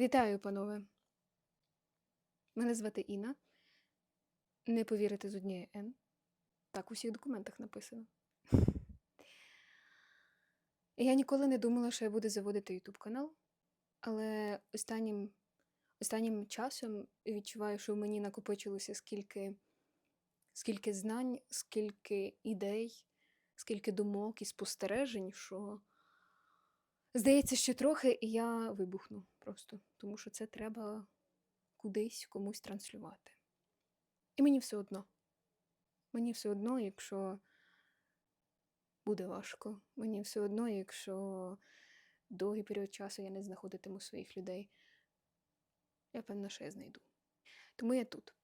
Вітаю, панове. Мене звати Інна. Не повірите з однієї Н. Так у всіх документах написано. Я ніколи не думала, що я буду заводити YouTube канал, але останнім, останнім часом відчуваю, що в мені накопичилося скільки, скільки знань, скільки ідей, скільки думок і спостережень, що здається, що трохи і я вибухну просто, тому що це треба кудись комусь транслювати. І мені все одно. Мені все одно, якщо буде важко. Мені все одно, якщо довгий період часу я не знаходитиму своїх людей. Я певна, що я знайду. Тому я тут.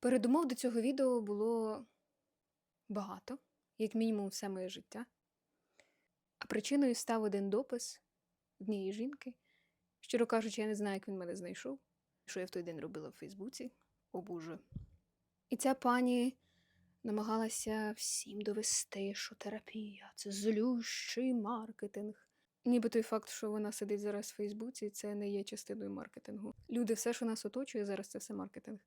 Передумов до цього відео було багато, як мінімум, все моє життя. А причиною став один допис однієї жінки. Щиро кажучи, я не знаю, як він мене знайшов, що я в той день робила в Фейсбуці. О Боже. І ця пані намагалася всім довести, що терапія це злющий маркетинг. Ніби той факт, що вона сидить зараз в Фейсбуці, це не є частиною маркетингу. Люди, все, що нас оточує, зараз це все маркетинг.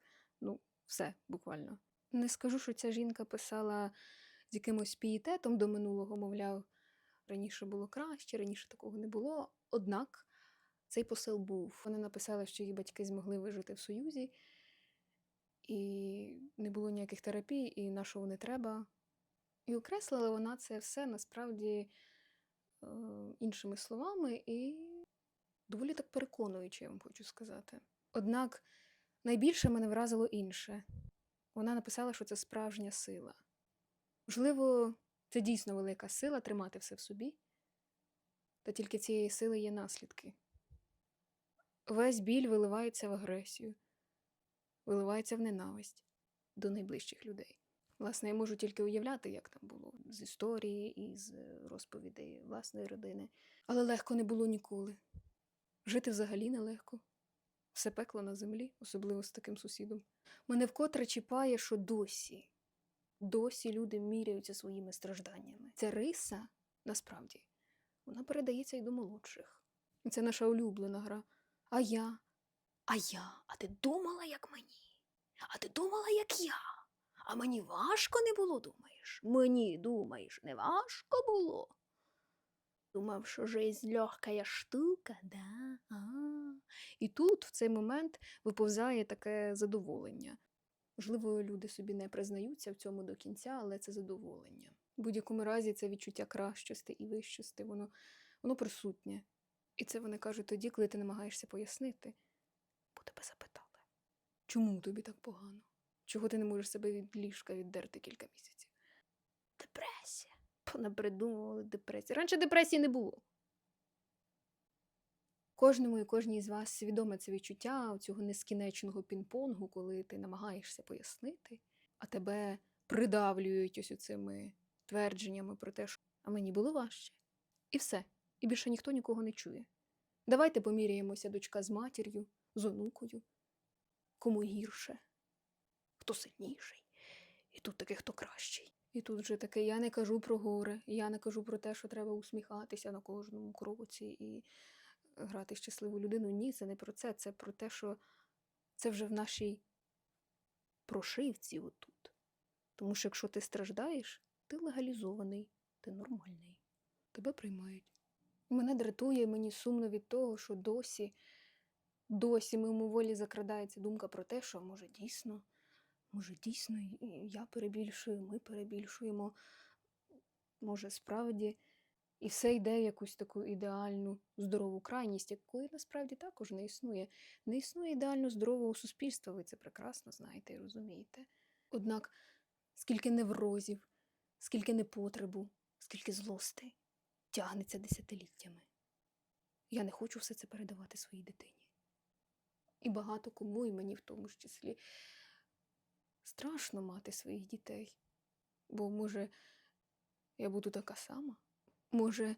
Ну, все, буквально. Не скажу, що ця жінка писала з якимось пієтетом до минулого, мовляв, раніше було краще, раніше такого не було. Однак цей посил був. Вона написала, що її батьки змогли вижити в Союзі, і не було ніяких терапій, і на що вони треба. І окреслила вона це все насправді е, іншими словами і доволі так переконуючи, я вам хочу сказати. Однак найбільше мене вразило інше. Вона написала, що це справжня сила. Можливо, це дійсно велика сила тримати все в собі, та тільки цієї сили є наслідки. Весь біль виливається в агресію, виливається в ненависть до найближчих людей. Власне, я можу тільки уявляти, як там було з історії і з розповідей власної родини. Але легко не було ніколи. Жити взагалі нелегко. Все пекло на землі, особливо з таким сусідом. Мене вкотре чіпає, що досі, досі люди міряються своїми стражданнями. Ця риса, насправді, вона передається й до молодших. Це наша улюблена гра. А я, а я, а ти думала, як мені? А ти думала, як я? А мені важко не було, думаєш? Мені, думаєш, не важко було? Думав, що жизнь легкая штука, да? А. І тут, в цей момент, виповзає таке задоволення. Можливо, люди собі не признаються в цьому до кінця, але це задоволення. В будь-якому разі це відчуття кращості і вищості, воно, воно присутнє. І це вони кажуть тоді, коли ти намагаєшся пояснити, бо тебе запитали. Чому тобі так погано? Чого ти не можеш себе від ліжка віддерти кілька місяців? Депресія. Понапридумували депресію. Раніше депресії не було. Кожному і кожній з вас свідоме це відчуття цього нескінченого пінг-понгу, коли ти намагаєшся пояснити, а тебе придавлюють ось цими твердженнями про те, що а мені було важче. І все. І більше ніхто нікого не чує. Давайте поміряємося дочка з матір'ю, з онукою. Кому гірше, хто сильніший, і тут таки хто кращий. І тут вже таке я не кажу про горе, я не кажу про те, що треба усміхатися на кожному кроці і грати щасливу людину. Ні, це не про це. Це про те, що це вже в нашій прошивці отут. Тому що якщо ти страждаєш, ти легалізований, ти нормальний, тебе приймають. Мене дратує, мені сумно від того, що досі, досі мимоволі закрадається думка про те, що може дійсно, може дійсно я перебільшую, ми перебільшуємо, може справді, і все йде в якусь таку ідеальну здорову крайність, якої насправді також не існує. Не існує ідеально здорового суспільства, ви це прекрасно знаєте і розумієте. Однак, скільки неврозів, скільки непотребу, скільки злостей тягнеться десятиліттями. Я не хочу все це передавати своїй дитині. І багато кому, і мені в тому ж числі, страшно мати своїх дітей. Бо, може, я буду така сама. Може,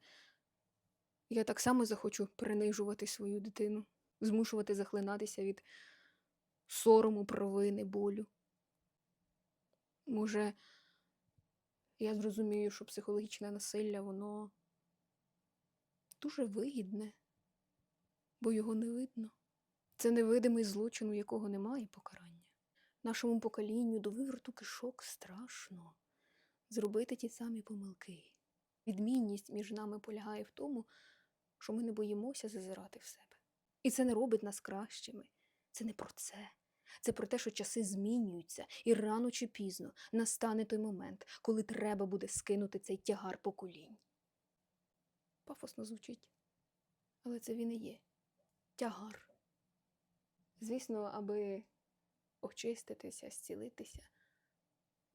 я так само захочу принижувати свою дитину, змушувати захлинатися від сорому, провини, болю. Може, я зрозумію, що психологічне насилля, воно дуже вигідне. бо його не видно. Це невидимий злочин, у якого немає покарання. Нашому поколінню до виверту кишок страшно зробити ті самі помилки. Відмінність між нами полягає в тому, що ми не боїмося зазирати в себе. І це не робить нас кращими. Це не про це. Це про те, що часи змінюються, і рано чи пізно настане той момент, коли треба буде скинути цей тягар поколінь. Пафосно звучить, але це він і є тягар. Звісно, аби очиститися, зцілитися,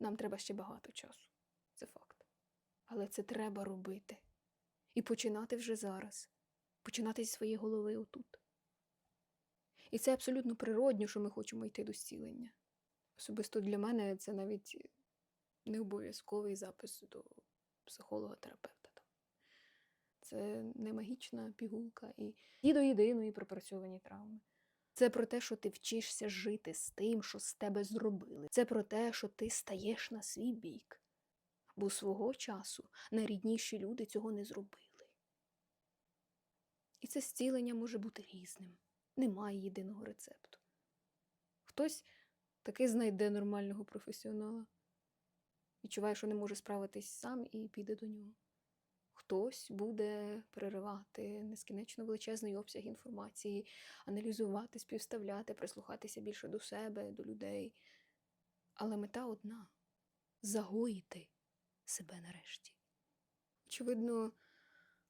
нам треба ще багато часу. Це факт. Але це треба робити. І починати вже зараз. Починати зі своєї голови отут. І це абсолютно природньо, що ми хочемо йти до зцілення. Особисто для мене це навіть не обов'язковий запис до психолога-терапевта. Це не магічна пігулка і, і до єдиної пропрацьовані травми. Це про те, що ти вчишся жити з тим, що з тебе зробили. Це про те, що ти стаєш на свій бік. Бо свого часу найрідніші люди цього не зробили. І це зцілення може бути різним. Немає єдиного рецепту. Хтось таки знайде нормального професіонала, відчуває, що не може справитись сам і піде до нього. Хтось буде переривати нескінченно величезний обсяг інформації, аналізувати, співставляти, прислухатися більше до себе, до людей. Але мета одна загоїти себе нарешті. Очевидно,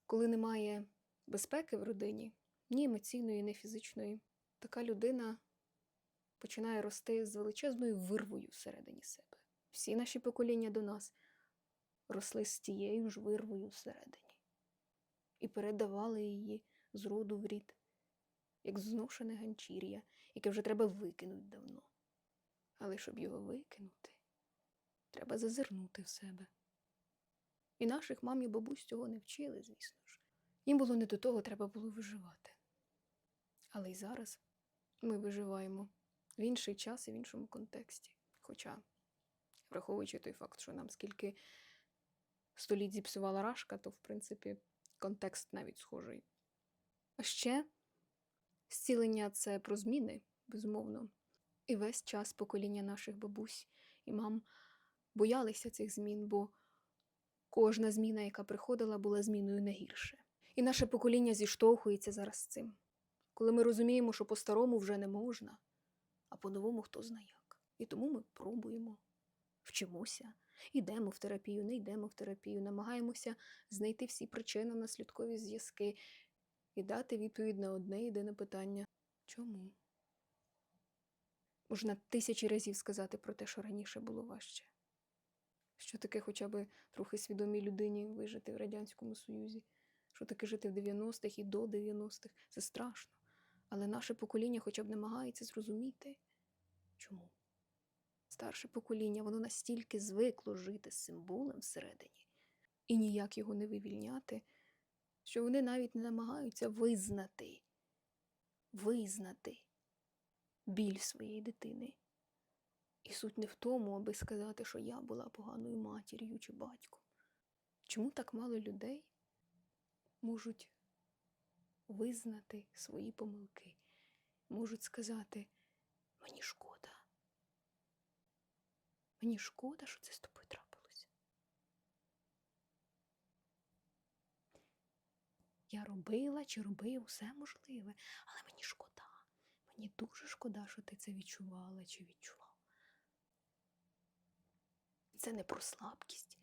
коли немає безпеки в родині, ні емоційної, ні фізичної, така людина починає рости з величезною вирвою всередині себе. Всі наші покоління до нас росли з тією ж вирвою всередині і передавали її з роду в рід, як зношене ганчір'я, яке вже треба викинути давно. Але щоб його викинути, треба зазирнути в себе. І наших мам і бабусь цього не вчили, звісно ж. Їм було не до того, треба було виживати. Але й зараз ми виживаємо в інший час і в іншому контексті. Хоча, враховуючи той факт, що нам скільки століть зіпсувала рашка, то, в принципі, контекст навіть схожий. А ще зцілення це про зміни, безумовно. І весь час покоління наших бабусь і мам боялися цих змін, бо кожна зміна, яка приходила, була зміною не гірше. І наше покоління зіштовхується зараз з цим, коли ми розуміємо, що по-старому вже не можна, а по-новому хто знає як. І тому ми пробуємо, вчимося, йдемо в терапію, не йдемо в терапію, намагаємося знайти всі причини наслідкові зв'язки і дати відповідь на одне єдине питання чому? Можна тисячі разів сказати про те, що раніше було важче. Що таке хоча б трохи свідомій людині вижити в Радянському Союзі? Що таке жити в 90-х і до 90-х? Це страшно. Але наше покоління хоча б намагається зрозуміти, чому. Старше покоління, воно настільки звикло жити з цим болем всередині і ніяк його не вивільняти, що вони навіть не намагаються визнати, визнати біль своєї дитини. І суть не в тому, аби сказати, що я була поганою матір'ю чи батьком. Чому так мало людей можуть визнати свої помилки, можуть сказати, мені шкода. Мені шкода, що це з тобою трапилося. Я робила чи робив усе можливе, але мені шкода. Мені дуже шкода, що ти це відчувала чи відчував. Це не про слабкість.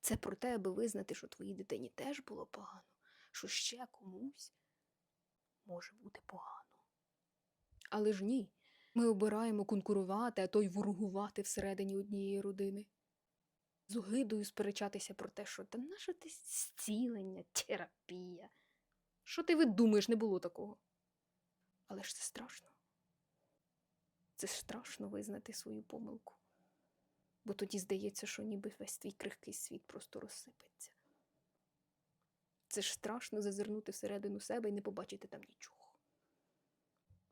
Це про те, аби визнати, що твоїй дитині теж було погано, що ще комусь може бути погано. Але ж ні, ми обираємо конкурувати, а то й ворогувати всередині однієї родини. З огидою сперечатися про те, що та наше ти зцілення, терапія. Що ти видумаєш, не було такого. Але ж це страшно. Це страшно визнати свою помилку. Бо тоді здається, що ніби весь твій крихкий світ просто розсипеться. Це ж страшно зазирнути всередину себе і не побачити там нічого.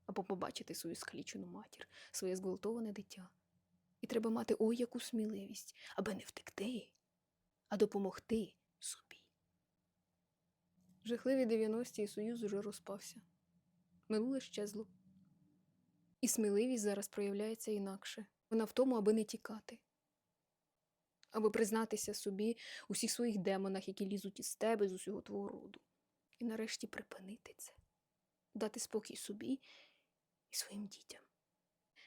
Або побачити свою скалічену матір, своє зґвалтоване дитя. І треба мати ой яку сміливість, аби не втекти, а допомогти собі. Жахливі 90-ті і Союз уже розпався. Минуле щезло. І сміливість зараз проявляється інакше. Вона в тому, аби не тікати, аби признатися собі у всіх своїх демонах, які лізуть із тебе, з усього твого роду. І нарешті припинити це, дати спокій собі і своїм дітям.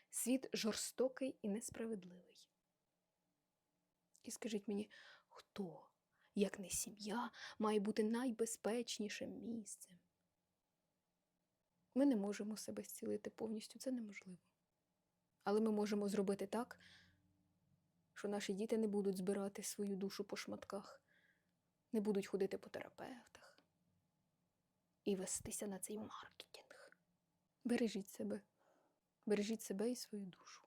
Світ жорстокий і несправедливий. І скажіть мені, хто, як не сім'я, має бути найбезпечнішим місцем? Ми не можемо себе зцілити повністю, це неможливо. Але ми можемо зробити так, що наші діти не будуть збирати свою душу по шматках, не будуть ходити по терапевтах і вестися на цей маркетинг. Бережіть себе, бережіть себе і свою душу.